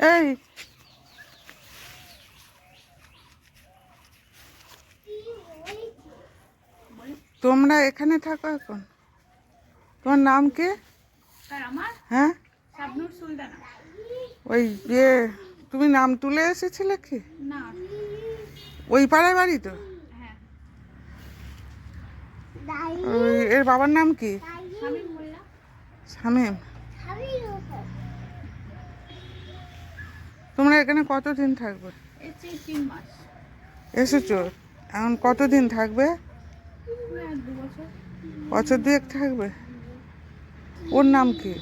এই। তোমরা এখানে থাকো এখন। তোমার নাম কে? হ্যাঁ? ওই ইয়ে তুমি নাম তুলে এসেছিলে কি? ওই পাড়ায় বাড়ি তো? হ্যাঁ। এর বাবার নাম কি? শামিম মোল্লা শামীম তোমরা এখানে কতদিন থাকবে? এসেছ? এখন কতদিন থাকবে? বছর। দুয়েক থাকবে? ওর নাম কি?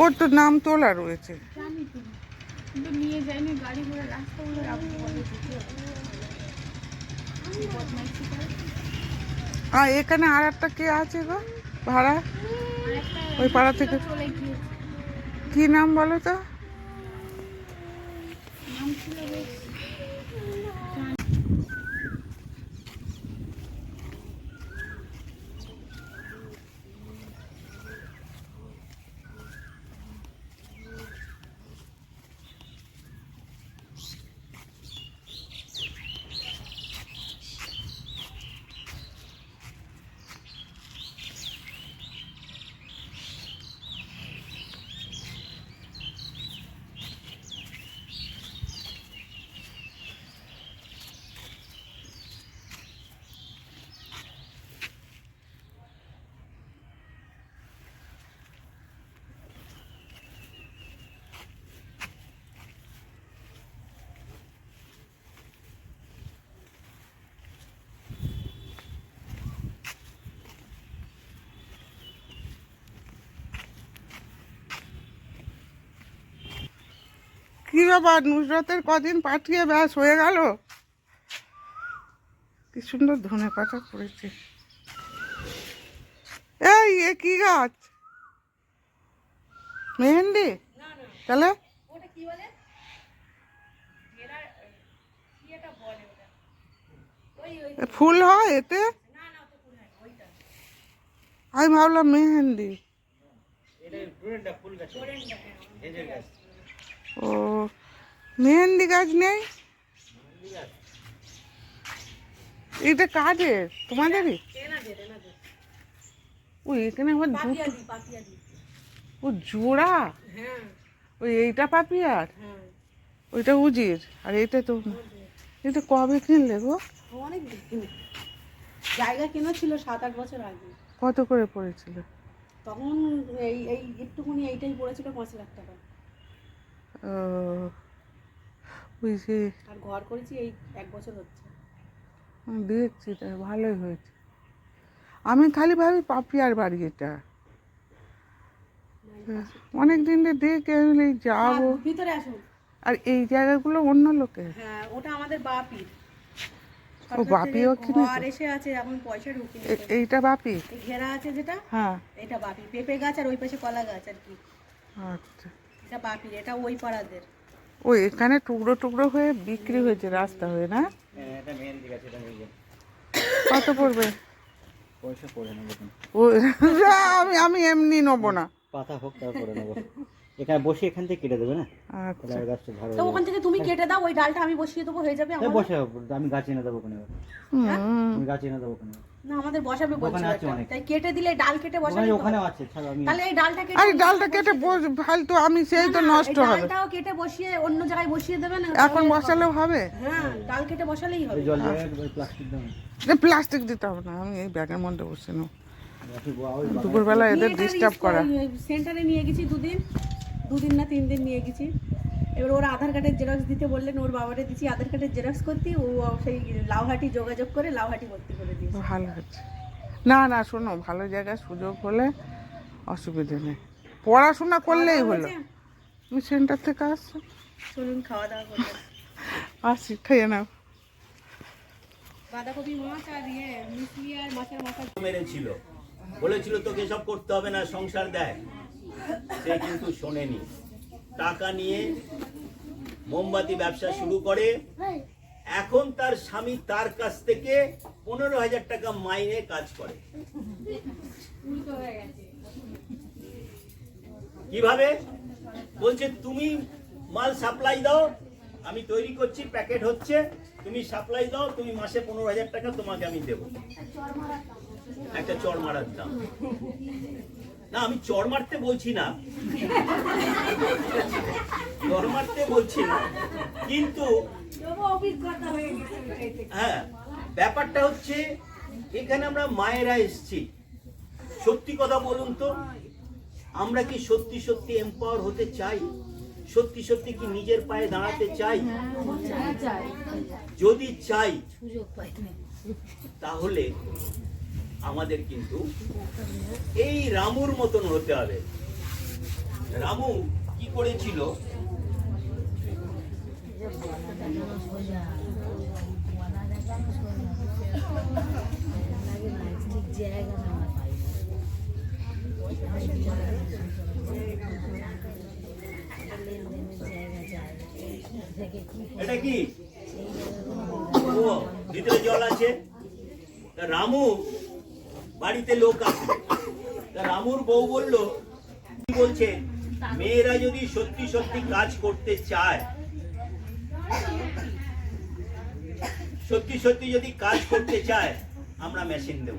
ওর তো নাম তোলা রয়েছে। আর এখানে আর একটা কে আছে গো? ভাড়া? ওই পাড়া থেকে। কি নাম বলো তো? নাম ছিল বেশ কি নুসরতের কদিন পাঠিয়ে ব্যাস হয়ে গেল। কি সুন্দর ধনে পাতা পড়েছে। এই এ কি গাছ? মেহেন্দি? তাহলে? এ ফুল হয় এতে? আমি ভাবলাম মেহেন্দি। ও মেহেন্দি গাছ নেই? এটা কাজের তোমাদেরই? ওই এখানে আবার দুটো ও জোড়া? ওই এইটা পাপিয়ার? ওইটা উজির। আর এটা তো এটা কবে কিনলে গো? অনেক জায়গা কেনা ছিল সাত আট বছর আগে। কত করে পড়েছিল? তখন এই এই একটুখানি এইটাই পড়েছিল পাঁচ লাখ টাকা। ওই যে আর ঘর করেছি এই এক বছর হচ্ছে। আমি দেখছি তা ভালোই হয়েছে। আমি খালি ভাবি পাপিয়ার বাড়ি এটা। অনেক দিন ধরে দেখে আমি যাব। আর ভিতরে আসুন। আর এই জায়গাগুলো অন্য লোকের? হ্যাঁ ওটা আমাদের বাপির। ও বাপিও কিনেছে? ঘর এসে আছে এখন পয়সা ঢুকে এইটা বাপি ঘেরা আছে যেটা হ্যাঁ। এটা বাপি পেঁপে গাছ আর ওই পাশে কলা গাছ আর কি। আচ্ছা। এটা বাপির এটা ওই পাড়াদের। ও এখানে টুকরো টুকরো হয়ে বিক্রি হয়েছে রাস্তা হয়ে না? কত পড়বে? পয়সা আমি আমি এমনি নেব না। পাতা হোক তারপরে নেব। এখানে বসে এখান থেকে কেটে দেবে না? আচ্ছা। তো ওখান থেকে তুমি কেটে দাও ওই ডালটা আমি বসিয়ে দেবো হয়ে যাবে আমার? বসে আমি গাছ এনে দেবো ওখানে গাছ এনে দেবো ওখানে না আমাদের বসাবে বলছিল তাই কেটে দিলে ডাল কেটে বসাবে ওখানে আছে ছাড়ো আমি তাহলে এই ডালটা কেটে আরে ডালটা কেটে বস- ফালতু আমি সেই তো নষ্ট এই হবে। ডালটাও কেটে বসিয়ে অন্য জায়গায় বসিয়ে দেবে না এখন বসালেও হবে। হ্যাঁ ডাল কেটে বসালেই হবে। জল প্লাস্টিক দাও। প্লাস্টিক দিতে হবে না আমি এই ব্যাগের মধ্যে বসে গাছে দুপুরবেলা এদের ডিস্টার্ব করা সেন্টারে নিয়ে গেছি দুদিন দুদিন না তিন দিন নিয়ে গেছি। এবার ওর আধার কার্ডের জেরক্স দিতে বললেন ওর বাবারে দিচ্ছি আধার কার্ডের জেরক্স করতে ও সেই লাউহাটি যোগাযোগ করে লাউহাটি ভর্তি করে দিয়েছে। ভালো হচ্ছে। না না শোনো ভালো জায়গায় সুযোগ হলে অসুবিধে নেই। পড়াশোনা করলেই হলো? তুমি সেন্টার থেকে আসছো চলুন খাওয়া দাওয়া করতে। আসি খেয়ে নাও। বাঁধাকপি মাছ আর ইয়ে মিশলি আর মাছের মাথা। মেরেছিল। বলেছিল তোকে সব করতে হবে না সংসার দেয় সে কিন্তু শোনেনি। টাকা নিয়ে মোমবাতি ব্যবসা শুরু করে। এখন তার স্বামী তার কাছ থেকে পনেরো হাজার টাকা মাইনে কাজ করে। কীভাবে? বলছে, তুমি মাল সাপ্লাই দাও, আমি তৈরি করছি, প্যাকেট হচ্ছে, তুমি সাপ্লাই দাও, তুমি মাসে পনেরো হাজার টাকা তোমাকে আমি দেবো। একটা চড় মারার দাম। না আমি চর মারতে বলছি না। চর মারতে বলছি না। কিন্তু হ্যাঁ ব্যাপারটা হচ্ছে এখানে আমরা মায়েরা এসছি। সত্যি কথা বলুন তো আমরা কি সত্যি সত্যি এম্পাওয়ার হতে চাই? সত্যি সত্যি কি নিজের পায়ে দাঁড়াতে চাই? যদি চাই তাহলে আমাদের কিন্তু এই রামুর মতন হতে হবে। রামু কি করেছিল? এটা কি? ভিতরে জল আছে। রামু বাড়িতে লোক আছে রামুর বউ বলল, কি বলছে? মেয়েরা যদি সত্যি সত্যি কাজ করতে চায়, সত্যি সত্যি যদি কাজ করতে চায়, আমরা মেশিন দেব।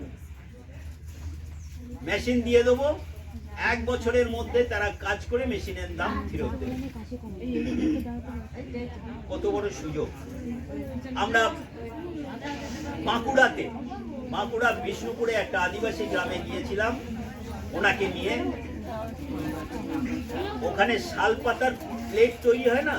মেশিন দিয়ে দেবো, এক বছরের মধ্যে তারা কাজ করে মেশিনের দাম ফেরত দেবে। কত বড় সুযোগ। আমরা বাঁকুড়াতে বাঁকুড়া বিষ্ণুপুরে একটা আদিবাসী গ্রামে গিয়েছিলাম, ওনাকে নিয়ে। ওখানে শাল পাতার প্লেট তৈরি হয় না?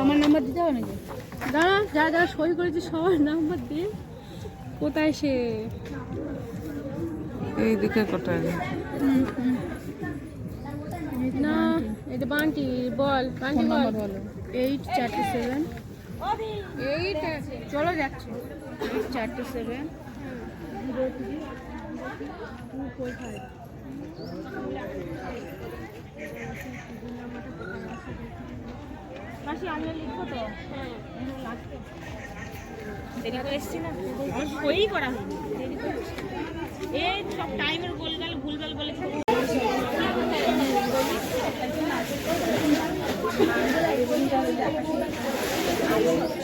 আমার নাম্বার দিতে হবে নাকি? দাঁড়া যারা যারা সই করেছে সবার নাম্বার দিয়ে কোথায় সে? এই দিকে কোথায় না এটা বান্টি বল বান্টি বল। এইট চারটে সেভেন। এইট চলো যাচ্ছে। এইট চারটে seven zero three two four five মাসি আমি লিখব তো। দেরি করে এসছি না? সই করা হয়নি। দেরি করে এসছি। এই সব টাইমের গোলগাল ভুলভাল বলে থাকে।